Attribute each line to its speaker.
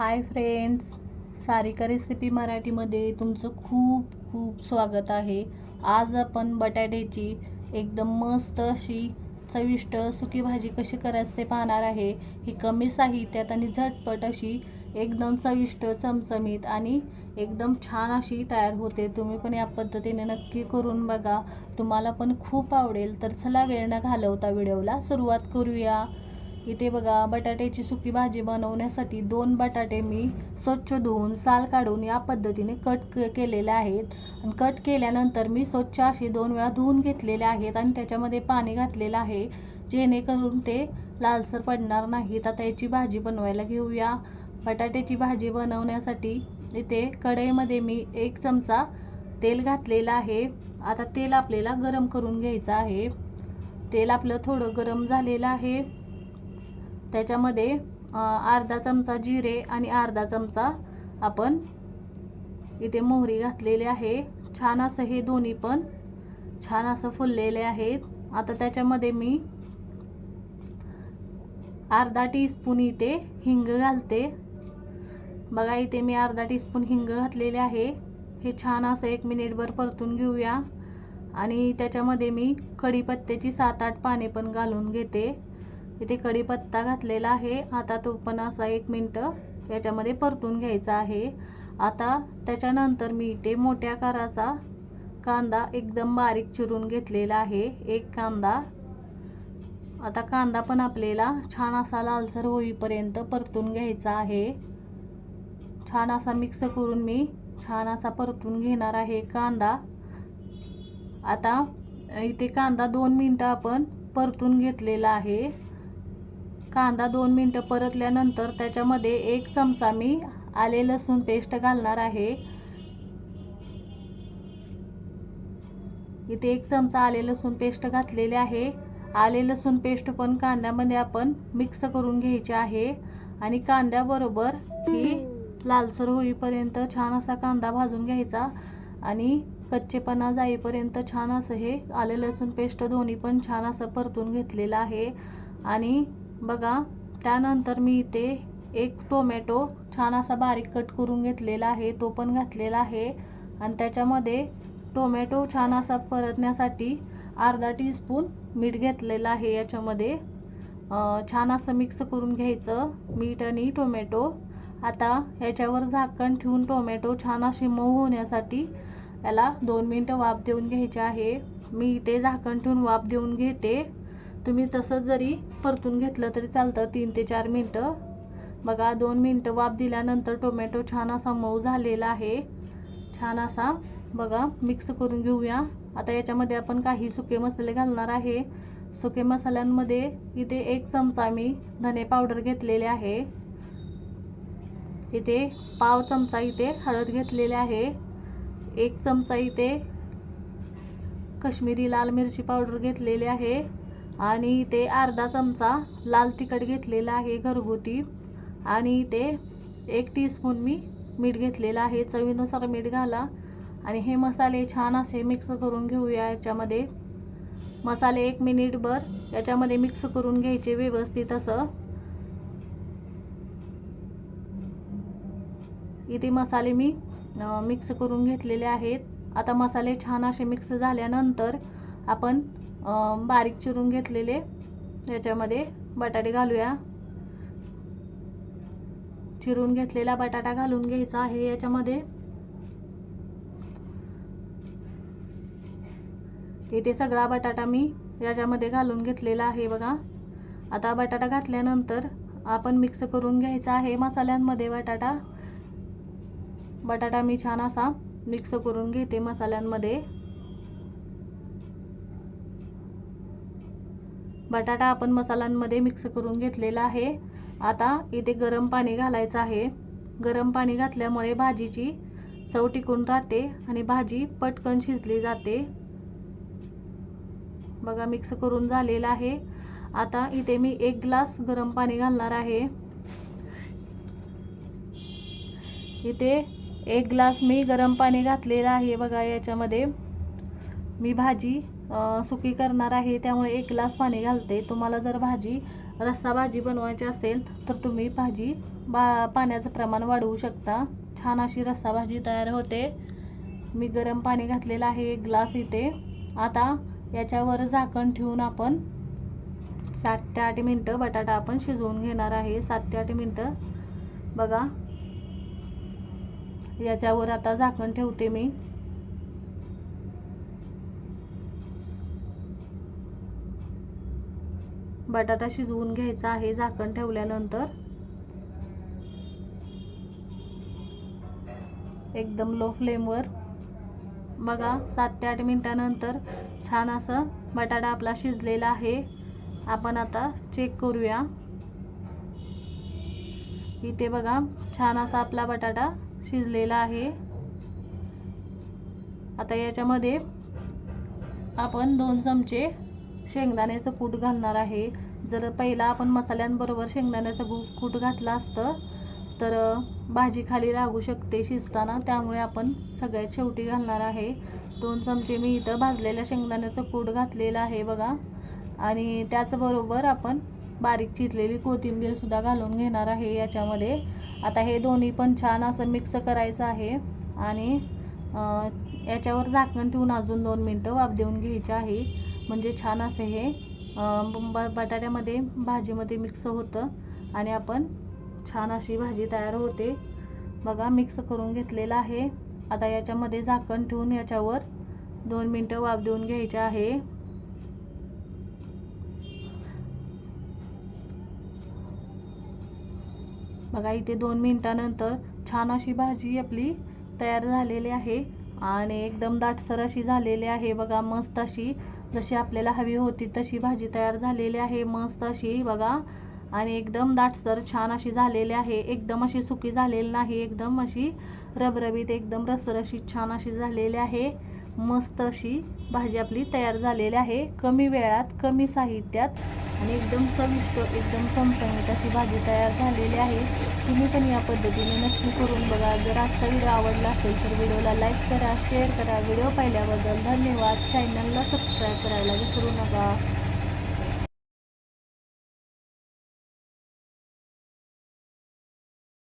Speaker 1: Hi friends Sarika recipe मराठीमध्ये तुमचं खूप खूप स्वागत आहे. आज आपण बटाट्याची एकदम मस्त अशी चविष्ट सुकी भाजी कशी करायची ते पाहणार आहे. ही कमी साहित्यात आणि झटपट अशी एकदम चविष्ट चमचमीत आणि एकदम छान अशी तयार होते. तुम्ही पण या पद्धतीने नक्की करून बघा. तुम्हाला पण खूप आवडेल. तर चला वेळ न घालवता व्हिडिओला सुरुवात करूया. इथे बघा बटाट्याची सुकी भाजी बनवण्यासाठी दोन बटाटे मी स्वच्छ धुवून साल काढून या पद्धतीने कट क केलेले आहेत. आणि कट केल्यानंतर मी स्वच्छ असे दोन वेळा धुवून घेतलेले आहेत आणि त्याच्यामध्ये पाणी घातलेलं आहे जेणेकरून ते लालसर पडणार नाहीत. आता याची भाजी बनवायला घेऊया. बटाट्याची भाजी बनवण्यासाठी इथे कढईमध्ये मी एक चमचा तेल घातलेलं आहे. आता तेल आपल्याला गरम करून घ्यायचं आहे. तेल आपलं थोडं गरम झालेलं आहे. त्याच्यामध्ये अर्धा चमचा जिरे आणि अर्धा चमचा आपण इथे मोहरी घातलेली आहे. छान असं हे दोन्ही पण छान असं फुललेले आहेत. आता त्याच्यामध्ये मी अर्धा टीस्पून इथे हिंग घालते. बघा इथे मी अर्धा टीस्पून हिंग घातलेले आहे. हे छान असं एक मिनिटभर परतून घेऊया. आणि त्याच्यामध्ये मी कढीपत्त्याची सात आठ पाने पण घालून घेते. इथे कढीपत्ता घातलेला आहे. आता तो पण असा एक मिनटं याच्यामध्ये परतून घ्यायचा आहे. आता त्याच्यानंतर मी इथे मोठ्या आकाराचा कांदा एकदम बारीक चिरून घेतलेला आहे. एक कांदा. आता कांदा पण आपल्याला छान असा लालसर होईपर्यंत परतून घ्यायचा आहे. छान असा मिक्स करून मी छान असा परतून घेणार आहे कांदा. आता इथे कांदा दोन मिनटं आपण परतून घेतलेला आहे. कांदा दोन मिनटं परतल्यानंतर त्याच्यामध्ये एक चमचा मी आले लसूण पेस्ट घालणार आहे. इथे एक चमचा आले लसूण पेस्ट घातलेले आहे. आले लसूण पेस्ट पण कांद्यामध्ये आपण मिक्स करून घ्यायचे आहे. आणि कांद्याबरोबर ही लालसर होईपर्यंत छान असा कांदा भाजून घ्यायचा. आणि कच्चेपणा जाईपर्यंत छान असं हे आले लसूण पेस्ट दोन्ही पण छान असं परतून घेतलेलं आहे. आणि बघा त्यानंतर मी इथे एक टोमॅटो छान असा बारीक कट करून घेतलेला आहे तो पण घातलेला आहे. आणि त्याच्यामध्ये टोमॅटो छान असा परतण्यासाठी अर्धा टीस्पून मीठ घेतलेलं आहे याच्यामध्ये. छान असं मिक्स करून घ्यायचं मीठ आणि टोमॅटो आता ह्याच्यावर झाकण ठेवून टोमॅटो छान असे मऊ होण्यासाठी याला दोन मिनटं वाफ देऊन घ्यायचे आहे. मी इथे झाकण ठेवून वाफ देऊन घेते. तुम्ही तसंच जरी परतून घेतलं तरी चालतं. तीन ते चार मिनटं. बघा दोन मिनटं वाफ दिल्यानंतर टोमॅटो छान असा मऊ झालेला आहे. छान असा बघा मिक्स करून घेऊया. आता याच्यामध्ये आपण काही सुके मसाले घालणार आहे. सुके मसाल्यांमध्ये इथे एक चमचा मी धने पावडर घेतलेले आहे. इथे पाव चमचा इथे हळद घेतलेले आहे. एक चमचा इथे कश्मीरी लाल मिरची पावडर घेतलेली आहे. आणि ते अर्धा चमचा लाल तिखट घेतलेला आहे घरगुती. आणि ते एक टीस्पून मी मीठ घेतलेलं आहे चवीनुसार मीठ घाला. आणि हे मसाले छान असे मिक्स करून घेऊया याच्यामध्ये. मसाले एक मिनिटभर याच्यामध्ये मिक्स करून घ्यायचे व्यवस्थित असं. इथे मसाले मी मिक्स करून घेतलेले आहेत. आता मसाले छान असे मिक्स झाल्यानंतर आपण बारीक चिरून घेतलेले. याच्यामध्ये बटाटे घालूया. चिरून घेतलेला बटाटा घालून घ्यायचा आहे याच्यामध्ये. इथे सगळा बटाटा मी याच्यामध्ये घालून घेतलेला आहे बघा. आता बटाटा घातल्यानंतर आपण मिक्स करून घ्यायचा आहे मसाल्यांमध्ये बटाटा. बटाटा मी छान असा मिक्स करून घेते मसाल्यांमध्ये. बटाटा आपण मसाल्यांमध्ये मिक्स करून घेतलेला आहे. आता इथे गरम पाणी घालायचं आहे. गरम पाणी घातल्यामुळे भाजीची चव टिकून राहते आणि भाजी पटकन शिजली जाते. बघा मिक्स करून झालेलं आहे. आता इथे मी एक ग्लास गरम पाणी घालणार आहे. इथे एक ग्लास मी गरम पाणी घातलेलं आहे बघा याच्यामध्ये. मी भाजी सुकी करणार आहे त्यामुळे एक ग्लास पाणी घालते. तुम्हाला जर भाजी रस्सा भाजी बनवायची असेल तर तुम्ही भाजी बा पाण्याचं प्रमाण वाढवू शकता. छान अशी रस्सा भाजी तयार होते. मी गरम पाणी घातलेलं आहे एक ग्लास इथे. आता याच्यावर झाकण ठेवून आपण सात ते आठ मिनटं बटाटा आपण शिजवून घेणार आहे. सात ते आठ मिनटं. बघा. याच्यावर आता झाकण ठेवते मी. बटाटा शिजवून घ्यायचा आहे झाकण ठेवल्यानंतर. एकदम लो फ्लेमवर बघा सात ते आठ मिनटानंतर छान असं बटाटा आपला शिजलेला आहे. आपण आता चेक करूया. इथे बघा छान असा आपला बटाटा शिजलेला आहे. आता याच्यामध्ये आपण दोन चमचे शेंगदाण्याचं कूट घालणार आहे. जर पहिला आपण मसाल्यांबरोबर शेंगदाण्याचं गु कूट घातलं असतं तर भाजी खाली लागू शकते शिजताना. त्यामुळे आपण सगळ्यात शेवटी घालणार आहे. दोन चमचे मी इथं भाजलेल्या शेंगदाण्याचं कूट घातलेलं आहे बघा. आणि त्याचबरोबर आपण बारीक चिरलेली कोथिंबीरसुद्धा घालून घेणार आहे याच्यामध्ये. आता हे दोन्ही पण छान असं मिक्स करायचं आहे. आणि याच्यावर झाकण ठेवून अजून दोन मिनटं वाफ देऊन घ्यायची आहे. म्हणजे छान असे हे बटाट्यामध्ये भाजीमध्ये मिक्स होतं आणि आपण छान अशी भाजी तयार होते. बघा मिक्स करून घेतलेलं आहे. आता याच्यामध्ये झाकण ठेवून याच्यावर दोन मिनटं वाफ देऊन घ्यायचे आहे. बघा इथे दोन मिनटानंतर छान अशी भाजी आपली तयार झालेली आहे आणि एकदम दाटसर अशी झालेली आहे. बघा मस्त अशी जशी आपल्याला हवी होती तशी भाजी तयार झालेली आहे मस्त अशी बघा. आणि एकदम दाटसर छान अशी झालेली आहे. एकदम अशी सुकी झालेली नाही एकदम अशी रबरबीत एकदम रसरशी छान अशी झालेली आहे. मस्त अशी भाजी आपली तयार झालेली आहे. कमी वेळात कमी साहित्यात आणि एकदम चविष्ट एकदम चमचमीत अशी भाजी तयार झालेली आहे. तुम्ही पण या पद्धतीने नक्की करून बघा. जर आजचा व्हिडिओ आवडला असेल तर व्हिडिओला लाईक करा शेअर करा. व्हिडिओ पाहिल्याबद्दल धन्यवाद. चॅनलला सबस्क्राईब करायला विसरू नका.